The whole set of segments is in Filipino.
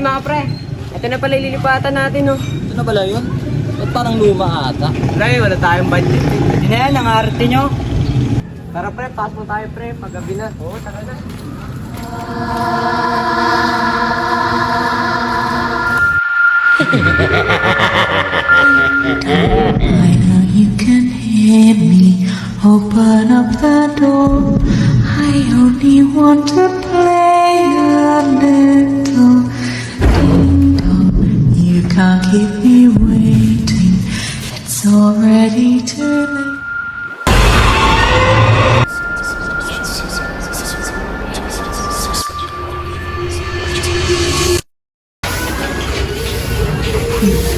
Uy mga pre, ito na pala ililipatan natin oh. Ito na pala yun? Ba't parang luma ata? Wala eh, wala tayong budget. Hindi na yan, ang arte nyo. Tara pre, pass mo tayo pre, paggabi na. Oo, tara na. I already too late.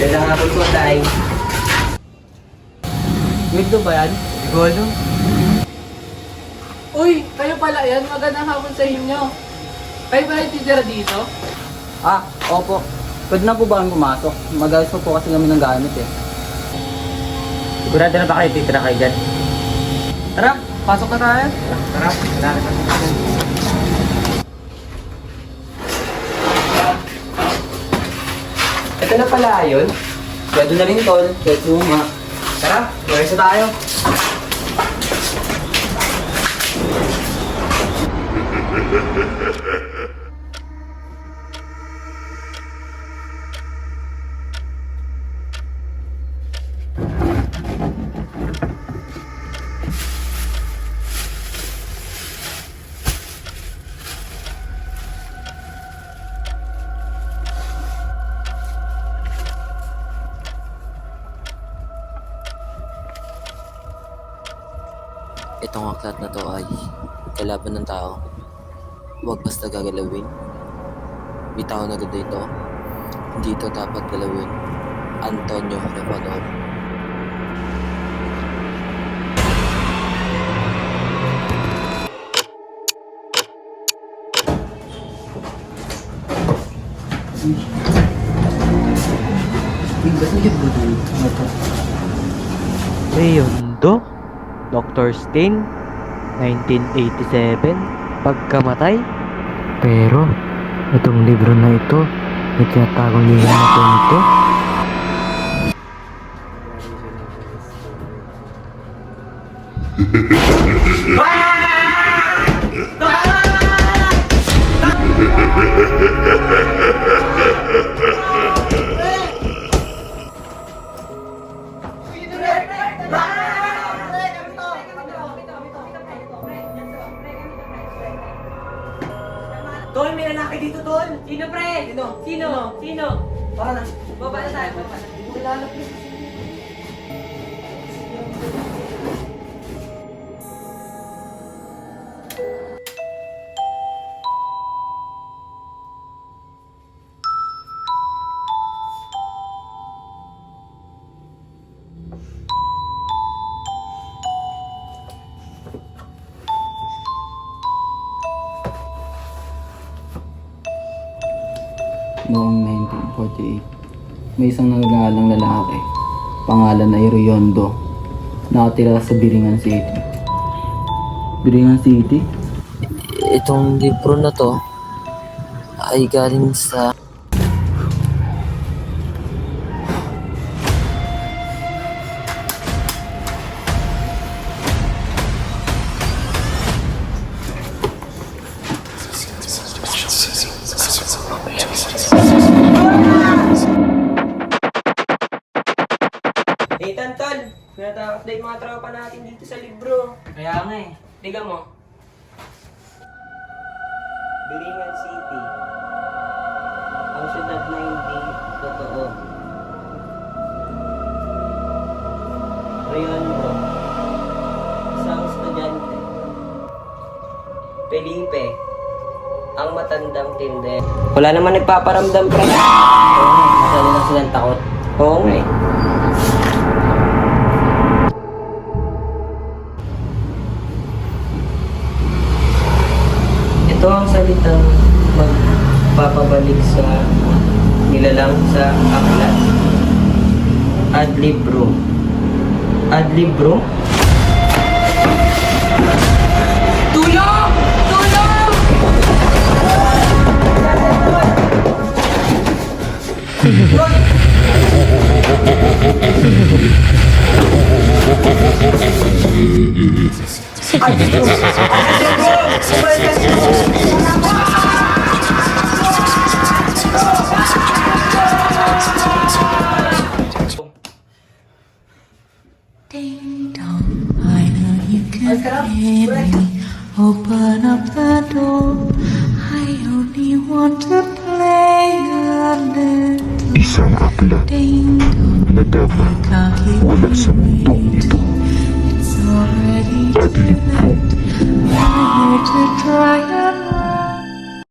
Ganda nga po tayo. Wait ba yan? Siguro. Uy, kayo pala yan. Magandang hapon sa inyo. Kayo pala yung titira dito? Ah, opo. Pwede na po ba kami pumasok? Mag-ayos po po kasi kami ng gamit eh. Sigurado na ba kayo titira kayo dyan? Tara, pasok na tayo. Tara, na Ito na pala yun. Doon na rin tol, kaya luma. Tara, pwesa tayo. Itong aklat na to ay kalaban ng tao. Huwag basta gagalawin. Bitaw na agad ito. Hindi ito dapat galawin. Antonio Revanor. Leondo, Dr. Stain, 1987, pagkamatay. Pero, itong libro na ito, may tinatagong linya na punto. Tol, dito, Tol. Sino, pre? Sino? Sino? Sino? Baka na. Baba na tayo, baba na. Hindi ko kilala, pre. Noong 1948, may isang nagagalang lalaki. Pangalan ay Riondo. Nakatira sa Biringan City. Biringan City? Itong libro na to ay galing sa Tol. Pinata-update mga tropa natin dito sa libro. Kaya nga eh. Tingnan mo. Biringan City. Ang syudad na hindi totoo. Riondo. Isang estudyante. Felipe. Ang matandang tinde. Wala naman nagpaparamdam pre. Oo nga, masyado na silang takot. Oo nga eh. Ito ang salitang magpapabalik sa nilalang sa aklat. Ad libro. Ad libro? Tulong! Tulong! Ding dong, I know you can hear me. Open up the door. I only want to play a little. Isang akla Ding dong, dapat can't keep wala sa mundong ito ready to love. I'm to try.